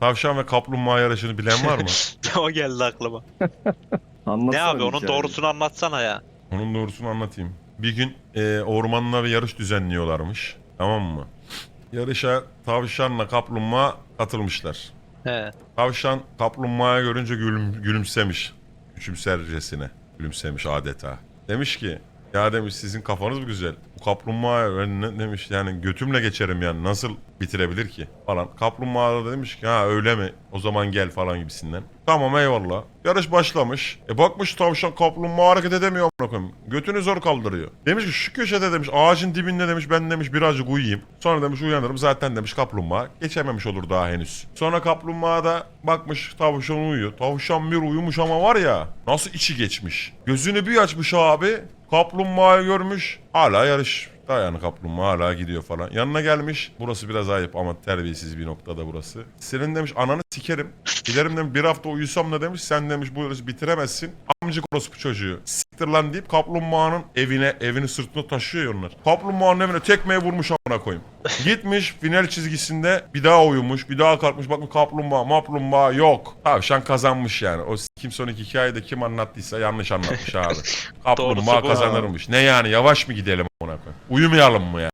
Tavşan ve kaplumbağa yarışını bilen var mı? o geldi aklıma. Ne abi onun hikayeyi. doğrusunu anlatsana ya. Onun doğrusunu anlatayım. Bir gün e, ormanda bir yarış düzenliyorlarmış. Tamam mı? Yarışa tavşanla kaplumbağa katılmışlar. He. Tavşan kaplumbağayı görünce gülüm, gülümsemiş. Küçümsercesine gülümsemiş adeta. Demiş ki ya demiş sizin kafanız mı güzel? Bu kaplumbağa ne demiş yani götümle geçerim yani nasıl bitirebilir ki falan. Kaplumbağa da demiş ki ha öyle mi o zaman gel falan gibisinden. Tamam eyvallah. Yarış başlamış. E bakmış tavşan kaplumbağa hareket edemiyor amına koyayım. Götünü zor kaldırıyor. Demiş ki şu köşede demiş ağacın dibinde demiş ben demiş birazcık uyuyayım. Sonra demiş uyanırım zaten demiş kaplumbağa geçememiş olur daha henüz. Sonra kaplumbağa da bakmış tavşan uyuyor. Tavşan bir uyumuş ama var ya nasıl içi geçmiş. Gözünü bir açmış abi. Kaplumbağayı görmüş. Hala yarış. Dayanı kaplumbağa hala gidiyor falan. Yanına gelmiş. Burası biraz ayıp ama terbiyesiz bir noktada burası. Senin demiş ananı sikerim. Giderim demiş bir hafta uyusam da demiş sen demiş bu yarışı bitiremezsin. Amcık orospu çocuğu. Siktir lan deyip kaplumbağanın evine evini sırtına taşıyor ya onlar. Kaplumbağanın evine tekmeye vurmuş amına koyayım. Gitmiş final çizgisinde bir daha uyumuş bir daha kalkmış bakmış kaplumbağa maplumbağa yok. Tavşan kazanmış yani. O kim son iki hikayede kim anlattıysa yanlış anlatmış abi. Kaplumbağa Doğrusu bu. kazanırmış. Ne yani yavaş mı gidelim amına koyayım? Uyumayalım mı ya?